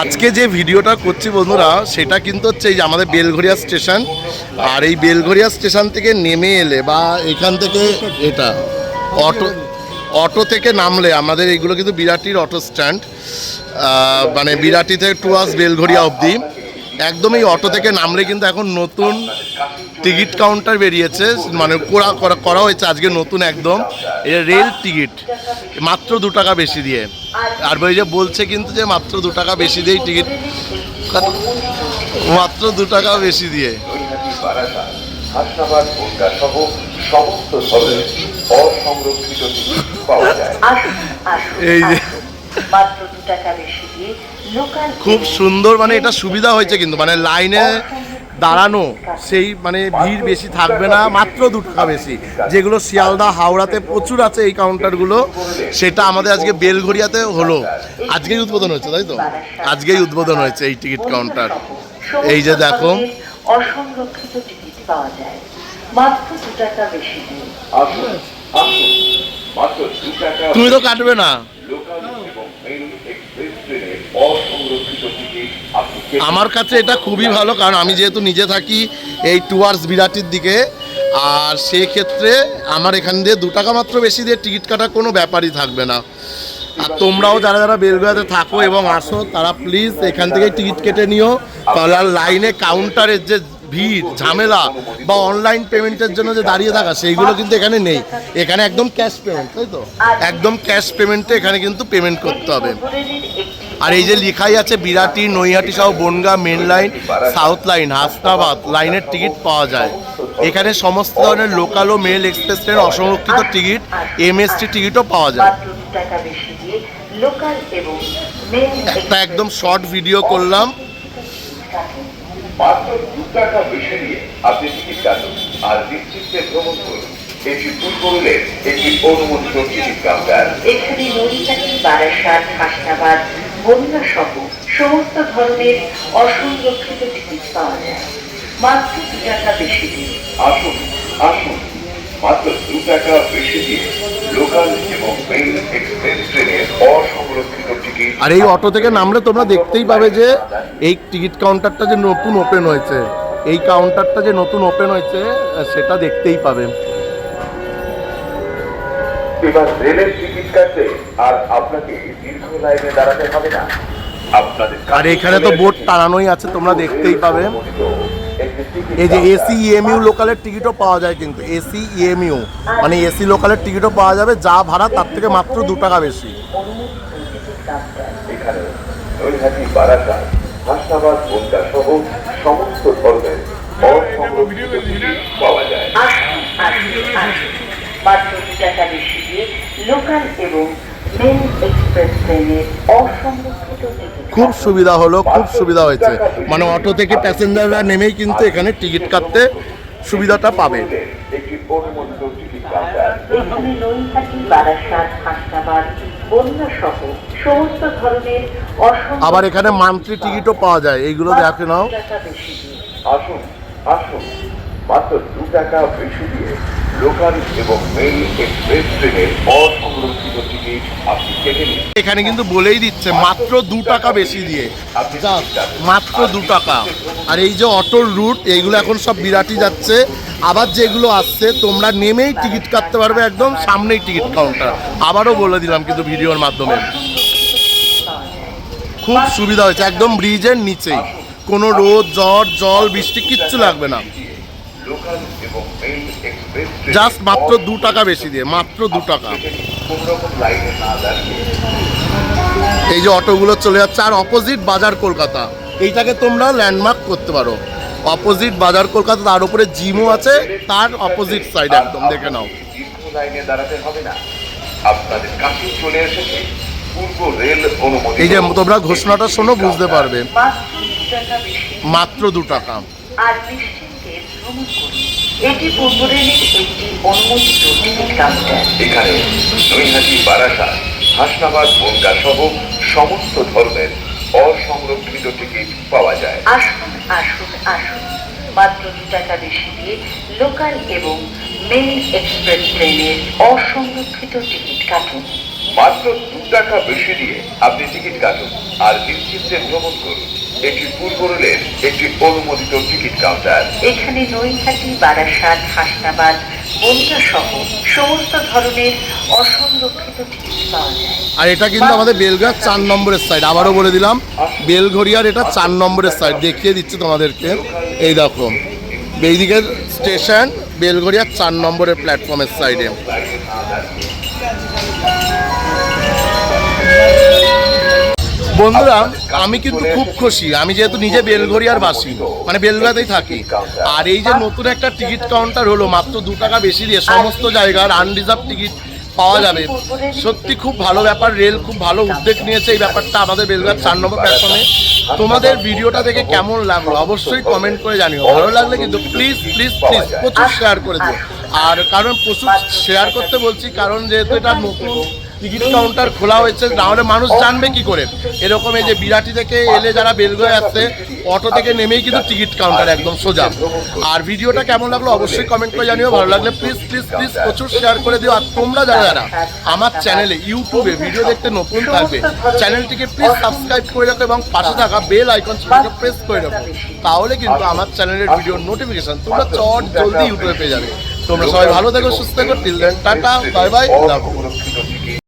আজকে যে ভিডিওটা করছি বন্ধুরা, সেটা কিন্তু হচ্ছে এই যে আমাদের বেলঘরিয়া স্টেশন। আর এই বেলঘরিয়া স্টেশন থেকে নেমে এলে বা এখান থেকে এটা, অটো অটো থেকে নামলে আমাদের এইগুলো কিন্তু বিরাটির অটো স্ট্যান্ড মানে বিরাটি থেকে টুয়ার্স বেলঘরিয়া অবধি। একদম এই অটো থেকে নামলে কিন্তু এখন নতুন টিকিট কাউন্টার বেরিয়েছে মানে করা করা- করা হয়েছে আজকে নতুন একদম। এটা রেল টিকিট মাত্র দু টাকা বেশি দিয়ে। আর ওই যে বলছে কিন্তু যে মাত্র দু টাকা বেশি দিয়েই টিকিট মাত্র দু টাকা বেশি দিয়ে। এই যে- মাত্র দু টাকা বেশি দিয়ে খুব সুন্দর মানে এটা সুবিধা হয়েছে কিন্তু মানে লাইনে দাঁড়ানো সেই মানে ভিড় বেশি থাকবে না মাত্র দু টাকা বেশি। যেগুলো শিয়ালদা হাওড়াতে প্রচুর আছে এই কাউন্টারগুলো সেটা আমাদের আজকে বেলঘরিয়াতে হলো। আজকেই উদ্বোধন হয়েছে তাই তো? আজকেই উদ্বোধন হয়েছে এই টিকিট কাউন্টার এই যে দেখো। অসংরক্ষিত টিকিট পাওয়া যায়। মাত্র দু টাকা বেশি। দিয়ে আসুন আসুন মাত্র দু টাকা তুমি তো কাটবে না লোকাল এবং মেল এক্সপ্রেস ট্রেনের অসংরক্ষিত টিকিট আপনি কেটে আমার কাছে এটা খুবই ভালো, কারণ আমি যেহেতু নিজে থাকি এই টুয়ার্স বিরাটির দিকে, আর সেক্ষেত্রে আমার এখান দিয়ে দু টাকা মাত্র বেশি দিয়ে টিকিট কাটার কোনো ব্যাপারই থাকবে না। আর তোমরাও যারা যারা বেলগোয়াতে থাকো এবং আসো, তারা প্লিজ এখান থেকে টিকিট কেটে নিও। তাহলে আর লাইনে কাউন্টারের যে ভিড়, ঝামেলা বা অনলাইন পেমেন্টের জন্য যে দাঁড়িয়ে থাকা, সেইগুলো কিন্তু এখানে নেই। এখানে একদম ক্যাশ পেমেন্ট তাই তো? একদম ক্যাশ পেমেন্টে এখানে কিন্তু পেমেন্ট করতে হবে। আর এই যে লেখাই আছে, বিরাটি, নৈহাটি সহ Bongaon main line south line Hasnabad লাইনের টিকিট পাওয়া যায়। এখানে সমস্ত ধরনের লোকাল ও মেল এক্সপ্রেস ট্রেন অসংরক্ষিত টিকিট এমএসটি টিকিটও পাওয়া যায়। একটা একদম শর্ট ভিডিও করলাম। মাত্র দু টাকা এটি পূর্বরেলের একটি অনুমোদিত টিকিট কাউন্টার এখানে নৈহাটি, বারাসাত, হাসনাবাদ বন্যা সহ সমস্ত ধরনের অসংরক্ষিত টিকিট পাওয়া যায়। মাত্র দু টাকা বেশি দিয়ে। আসুন আসুন। মাত্র দু টাকা বেশি দিয়ে লোকাল এবং মেল এক্সপ্রেস ট্রেনের অসংরক্ষিত টিকিট আর এই অটো থেকে নামলে তোমরা দেখতেই পাবে যে এই টিকিট কাউন্টারটা যে নতুন ওপেন হয়েছে এই কাউন্টারটা যে নতুন ওপেন হয়েছে সেটা দেখতেই পাবে। এবার রেলের টিকিট কাটতে আর আপনাকে দীর্ঘ লাইনে দাঁড়াতে হবে না আপনাদের আর এখানে তো বোর্ড টানানোই আছে তোমরা দেখতেই পাবে এই যে এসি ইএমইউ লোকালের টিকিটও পাওয়া যায় কিন্তু এসি ইএমইউ মানে এসি লোকালের টিকিটও পাওয়া যাবে যা ভাড়া তার থেকে মাত্র দু টাকা বেশি সমস্ত ধরনের পাওয়া যায় লোকাল এবং খুব সুবিধা হলো খুব সুবিধা হয়েছে। মানে অটো থেকে প্যাসেঞ্জাররা নেমেই কিন্তু এখানে টিকিট কাটতে সুবিধাটা পাবে। আবার এখানে মান্থলি টিকিটও পাওয়া যায়। এইগুলো দেখে নাও। আসুন আসুন। মাত্র দু টাকা বেশি দিয়ে লোকাল এবং মেল এক্সপ্রেস ট্রেনের অসংরক্ষিত টিকিট আপনি কেটে নিন। এখানে কিন্তু বলেই দিচ্ছে মাত্র দু টাকা বেশি দিয়ে। মাত্র দু টাকা। আর এই যে অটোর রুট এইগুলো এখন সব বিরাটি যাচ্ছে। আবার যেগুলো আসছে তোমরা নেমেই টিকিট কাটতে পারবে একদম সামনেই টিকিট কাউন্টার আবারও বলে দিলাম কিন্তু ভিডিওর মাধ্যমে। খুব সুবিধা হয়েছে একদম ব্রিজের নিচেই। কোনো রোদ জ্বর জল বৃষ্টি কিচ্ছু লাগবে না লোকাল এবং মেল এক্সপ্রেস জাস্ট মাত্র দু টাকা বেশি দিয়ে মাত্র দু টাকা। এই যে অটোগুলো চলে যাচ্ছে আর অপোজিট বাজার কলকাতা। এইটাকে তোমরা ল্যান্ডমার্ক করতে পারো। অপোজিট বাজার কলকাতা তার উপরে জিমও আছে তার অপোজিট সাইড একদম দেখে নাও। লাইনে দাঁড়াতে হবে না। আপনাদের কাছে চলে এসেছে পূর্ব রেল অনুমোদিত। এই যে তোমরা ঘোষণাটা শোনো বুঝতে পারবে। মাত্র দু টাকা। বেশি মাত্র দু টাকা আর ভ্রমণ করুন এটি পূর্ব রেলের একটি অনুমোদিত টিকিট কাউন্টার এখানে নৈহাটি বারাসা হাসনাবাদ বনগা সহ সমস্ত ধরনের অসংরক্ষিত টিকিট পাওয়া যায়। আসুন আসুন আসুন। মাত্র দু টাকা বেশি দিয়ে লোকাল এবং মেল এক্সপ্রেস ট্রেনের অসংরক্ষিত টিকিট কাটুন। মাত্র দু টাকা বেশি দিয়ে আপনি টিকিট কাটুন আর নিশ্চিন্তে ভ্রমণ করুন। এটি পূর্ব রেলের একটি অনুমোদিত টিকিট কাউন্টার। এখানে নৈহাটি বারাসাত হাসনাবাদ বনগা সহ সমস্ত ধরনের অসংরক্ষিত টিকিট পাওয়া যায়। আর এটা কিন্তু আমাদের বেলঘড়িয়ার চার নম্বরের সাইড আবারও বলে দিলাম বেলঘড়িয়ার এটা চার নম্বরের সাইড দেখিয়ে দিচ্ছি তোমাদেরকে। এই দেখো এইদিকের স্টেশন বেলঘড়িয়ার চার নম্বরের প্ল্যাটফর্মের সাইডে বন্ধুরা, আমি কিন্তু খুব খুশি। আমি যেহেতু নিজে বেলঘড়িয়ার বাসী মানে বেলঘড়িয়াতেই থাকি। আর এই যে নতুন একটা টিকিট কাউন্টার হলো, মাত্র দু টাকা বেশি দিয়ে সমস্ত জায়গার আনরিজার্ভ টিকিট পাওয়া যাবে। সত্যি খুব ভালো ব্যাপার, রেল খুব ভালো উদ্যোগ নিয়েছে এই ব্যাপারটা আমাদের বেলঘাট চার নম্বর প্ল্যাটফর্মে তোমাদের ভিডিওটা দেখে কেমন লাগল? অবশ্যই কমেন্ট করে জানিও। ভালো লাগলে কিন্তু প্লিজ প্লিজ প্লিজ প্রচুর শেয়ার করে দিও। আর কারণ প্রচুর শেয়ার করতে বলছি, কারণ যেহেতু এটা নতুন টিকিট কাউন্টার খোলা হয়েছে নাহলে মানুষ জানবে কি করে? এরকম এই যে বিরাটি থেকে এলে যারা বেলগয়ে আসছে অটো থেকে নেমেই কিন্তু টিকিট কাউন্টার একদম সোজা। আর ভিডিওটা কেমন লাগল অবশ্যই কমেন্ট করে জানিও, ভালো লাগলে প্লিজ প্লিজ প্লিজ প্রচুর শেয়ার করে দিও। আর তোমরা যারা যারা আমার চ্যানেলে ইউটিউবে ভিডিও দেখতে নতুন থাকবে চ্যানেলটিকে প্লিজ সাবস্ক্রাইব করে রাখো এবং পাশে থাকা বেল আইকন সেটাকে প্রেস করে রাখো। তাহলে কিন্তু আমার চ্যানেলের ভিডিওর নোটিফিকেশন তোমরা চট জলদি ইউটিউবে পেয়ে যাবে। তোমরা সবাই ভালো থেকো, সুস্থ থেকো till then tata bye bye